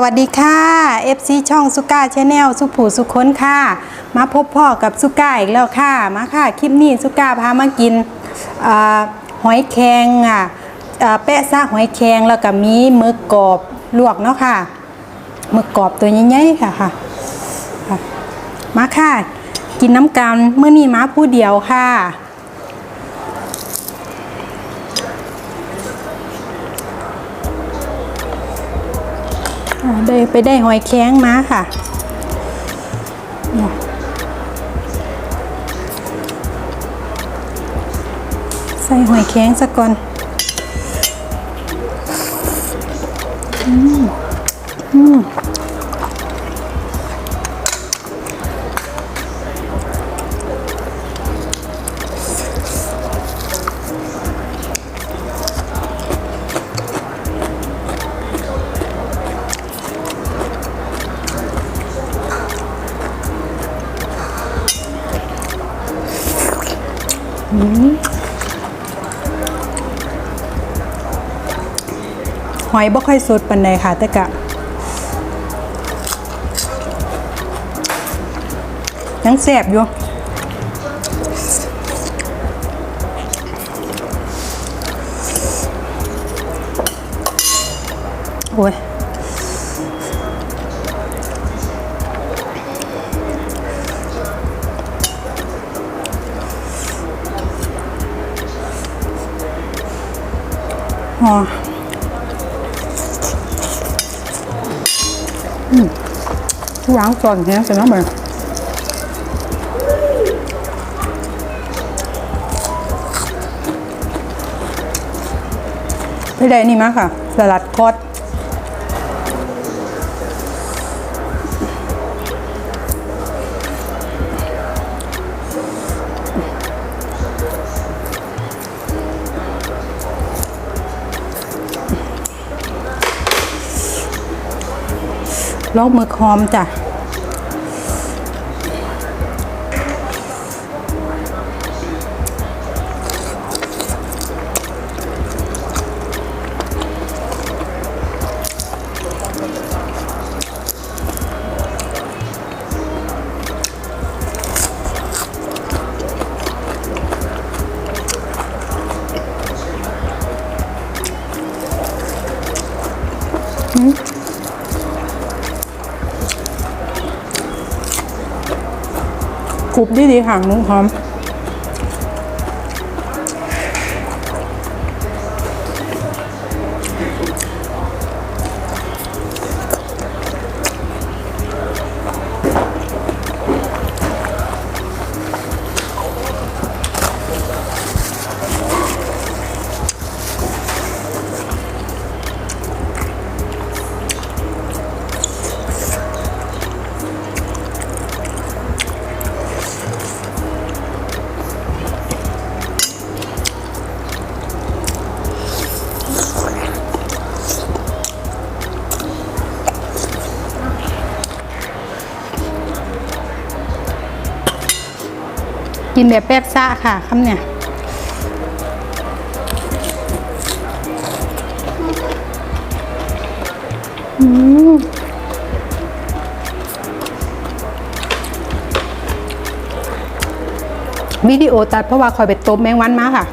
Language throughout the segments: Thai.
สวัสดีค่ะ FC ช่องสุก้าชาแนลสุผูสุค้นค่ะ มาพบพ่อกับสุก้าอีกแล้วค่ะ มาค่ะ คลิปนี้สุก้าพามากินอหอยแครงอะแปะซะหอยแครงแล้วก็มีมึกกรอบลวกเนาะค่ะมึกกรอบตัวใหญ่ๆค่ะค่ะค่ะ มาค่ะ กินน้ำกันเมื่อนี้มาผู้เดียวค่ะ ได้ไปได้หอยแข้งมาค่ะ ใส่หอยแข้งสักก่อนอืมอืม อยบ่ค่อยสดปันใดค่ะ แต่กะยังแสบอยู่โอ้ยอ๋อ อืมล้างก่อนเนี่ยจะน้ำมันไปได้นี่มาค่ะ สลัดคอด ลอกมือคอมจ้ะก รุบดีๆค่ะนุ่งหอม กินแบบแป๊บซ่าค่ะคำเนี่ยอืมวิดีโอตัดเพราะว่าคอยไปตบแมงวันมาค่ะ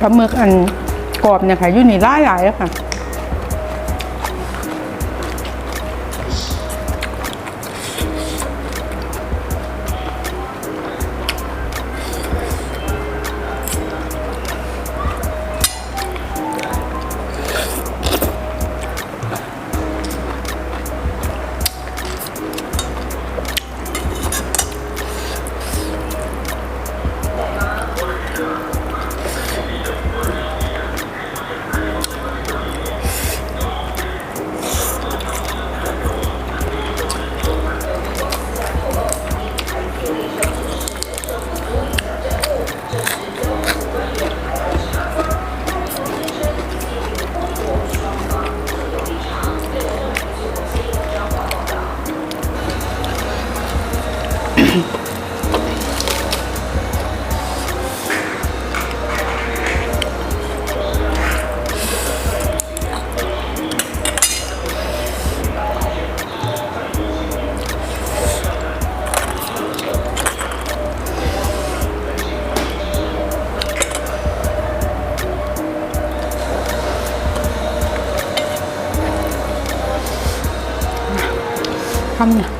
ปลาหมึกอันกรอบเนี่ยค่ะอยู่นี่หลายหลายแล้วค่ะ คำ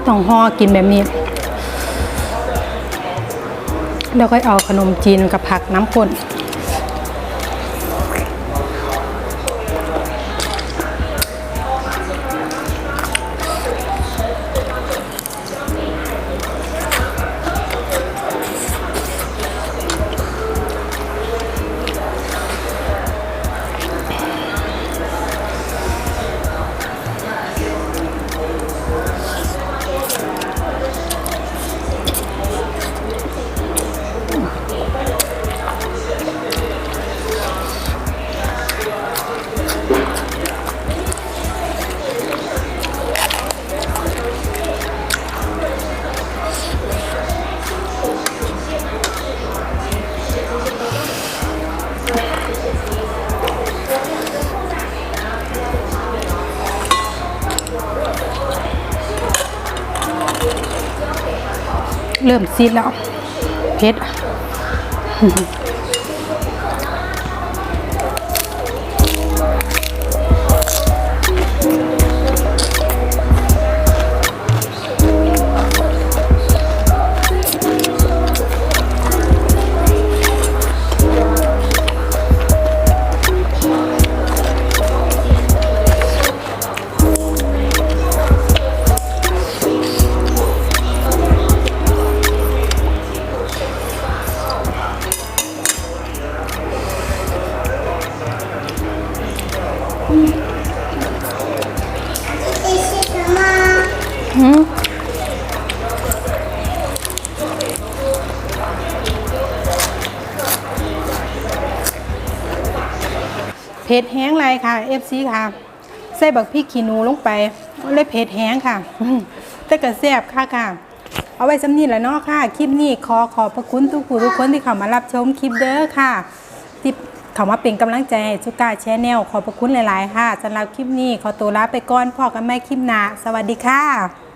ก็ต้องห่อกินแบบนี้ แล้วก็เอาขนมจีนกับผักน้ำข้น เริ่มซีดแล้วเพชร เผ็ดแห้งไรค่ะ FC ค่ะ ใส่บักพริกขี้หนูลงไปเลยเผ็ดแห้งค่ะ แต่ก็แซ่บค่ะค่ะ เอาไว้สำนีแหละเนาะค่ะ คลิปนี้ขอขอบพระคุณทุกผู้ทุกคนที่เข้ามารับชมคลิปเด้อค่ะที่เข้ามาเป็นกำลังใจให้สุกาแชนแนลขอบพระคุณหลาย ๆ ค่ะสำหรับคลิปนี้ขอตัวลาไปก่อนพอกันแม่คลิปหน้าสวัสดีค่ะ